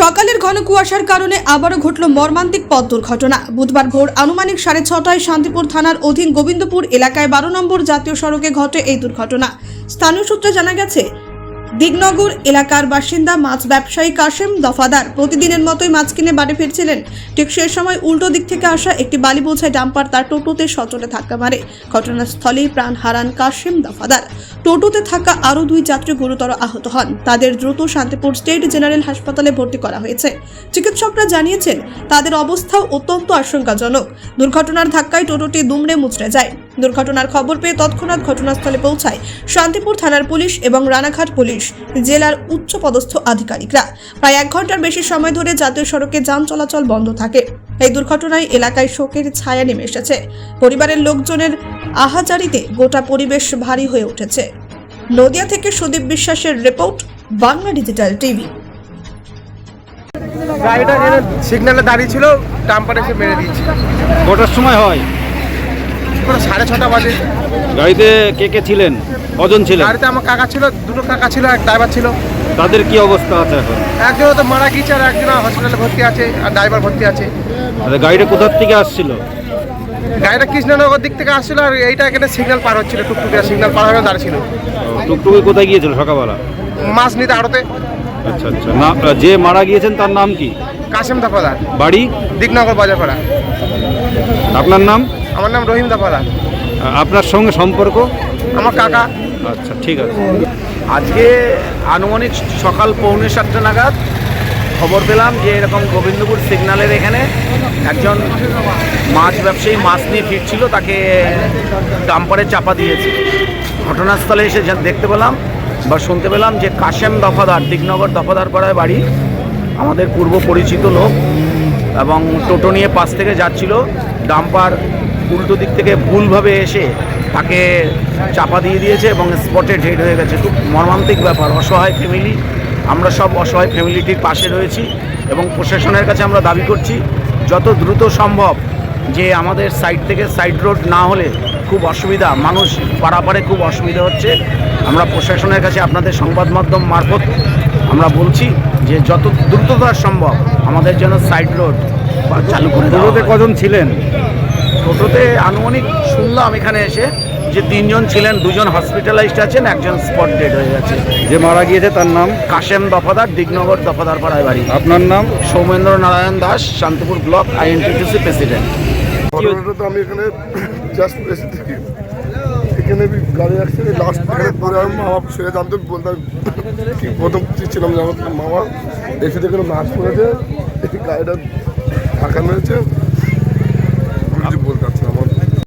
সকালের ঘন কুয়াশার কারণে আবারও ঘটল মর্মান্তিক পথ দুর্ঘটনা। বুধবার ভোর আনুমানিক সাড়ে ছটায় শান্তিপুর থানার অধীন গোবিন্দপুর এলাকায় বারো নম্বর জাতীয় সড়কে ঘটে এই দুর্ঘটনা। স্থানীয় সূত্রে জানা গেছে দিগনগর এলাকার বাসিন্দা মাছ ব্যবসায়ী কাশেম দফাদার প্রতিদিনের মতোই মাছ কিনে বাড়ি ফিরছিলেন। ঠিক সেই সময় উল্টো দিক থেকে আসা একটি বালি বোঝাই ডাম্পার তার টোটোতে সচলে ধাক্কা মারে। ঘটনাস্থলেই প্রাণ হারান কাশেম দফাদার। টোটোতে থাকা আরও দুই যাত্রী গুরুতর আহত হন। তাদের দ্রুত শান্তিপুর স্টেট জেনারেল হাসপাতালে ভর্তি করা হয়েছে। চিকিৎসকরা জানিয়েছেন, তাদের অবস্থাও অত্যন্ত আশঙ্কাজনক। দুর্ঘটনার ধাক্কায় টোটোটি দুমড়ে মুচড়ে যায়। দুর্ঘটনার খবর পেয়ে তৎক্ষণাৎ ঘটনাস্থলে পৌঁছায় শান্তিপুর থানার পুলিশ এবং রানাঘাট পুলিশ। জেলার উচ্চপদস্থ আধিকারিকরা। প্রায় এক ঘণ্টার বেশি সময় ধরে জাতীয় সড়কে যান চলাচল বন্ধ থাকে। এই দুর্ঘটনায় এলাকায় শোকের ছায়া নেমে এসেছে। পরিবারের লোকজনের আহাজারিতে গোটা পরিবেশ ভারী হয়ে উঠেছে। নদিয়া থেকে সুদীপ বিশ্বাসের রিপোর্ট বাংলা ডিজিটাল টিভি। গাড়িটা সিগন্যালে দাঁড়িয়ে ছিল ডাম্পার এসে মেরে দিয়েছে কটার সময় হয়। সাড়ে ছটা বাজে। গাড়িতে কে কে ছিলেন? কজন ছিলেন? গাড়িতে আমার কাকা ছিল দুটো কাকা ছিল এক ড্রাইভার ছিল। তাদের কি অবস্থা আছে এখন? একজন তো মারা গিয়েছে আর একজন হসপিটালে ভর্তি আছে আর ড্রাইভার ভর্তি আছে। আর গাড়িটা কোথার থেকে আসছিল? গাড়িটা কৃষ্ণনগর দিক থেকে আসছিল আর এইটা এখানে সিগন্যাল পার হচ্ছিল টুকটুকে সিগন্যাল পার হয়ে দাঁড়িয়েছিল। টুকটুকি কোথায় গিয়েছিল সকালবেলা? মাছ নিতে আড়তে। আচ্ছা আচ্ছা। না যে মারা গিয়েছেন তার নাম কি? কাশেম দফাদার। বাড়ি? দিকনগর বাজার পাড়া আপনার নাম? আমার নাম রহিম দফাদার আপনার সঙ্গে সম্পর্ক? আমার কাকা। আচ্ছা ঠিক আছে। আজকে আনুমানিক সকাল পৌনে সাতটা নাগাদ খবর পেলাম যে এরকম গোবিন্দপুর সিগন্যালের এখানে একজন মাছ ব্যবসায়ী মাছ নিয়ে ফিরছিল তাকে ডাম্পারে চাপা দিয়েছে। ঘটনাস্থলে এসে দেখতে পেলাম বা শুনতে পেলাম যে কাশেম দফাদার দিগনগর দফাদার পাড়ায় বাড়ি আমাদের পূর্ব পরিচিত লোক এবং টোটো নিয়ে পাশ থেকে যাচ্ছিল ডাম্পার উল্টো দিক থেকে ভুলভাবে এসে তাকে চাপা দিয়ে দিয়েছে এবং স্পটে ডেড হয়ে গেছে। খুব মর্মান্তিক ব্যাপার অসহায় ফ্যামিলি। আমরা সব অসহায় ফ্যামিলিটির পাশে রয়েছি এবং প্রশাসনের কাছে আমরা দাবি করছি যত দ্রুত সম্ভব যে আমাদের সাইড থেকে সাইড রোড না হলে খুব অসুবিধা মানুষ পারাপারে খুব অসুবিধা হচ্ছে। আমরা প্রশাসনের কাছে আপনাদের সংবাদ মাধ্যম মারফত আমরা বলছি যে যত দ্রুততার সম্ভব আমাদের জন্য সাইড রোড চালু করে দেওয়া কজন ছিলেন? টোটোতে আনুমানিক শুনলাম এখানে এসে যে তিনজন ছিলেন দুজন হসপিটালাইজড আছেন একজন স্পট ডেড হয়ে গেছে। যে মারা গিয়েছে তার নাম? কাশেম দফাদার দিগনগর দফাদার পাড়ায় বাড়ি। আপনার নাম? Soumendra Narayan Das Shantipur block I N T T C president ঘটনাটা তো আমি এখানে জাস্ট এসে থাকি এখানে গাড়ি অ্যাক্সিডেন্ট লাস্ট এখানে পরে আমি মামা সেরে জানতে বলতাম কি প্রথম ছিলাম যে আমার মামা? এসে দেখে মাছ পড়েছে এই গাড়িটা ফাঁকা মেরেছে যদি বলতে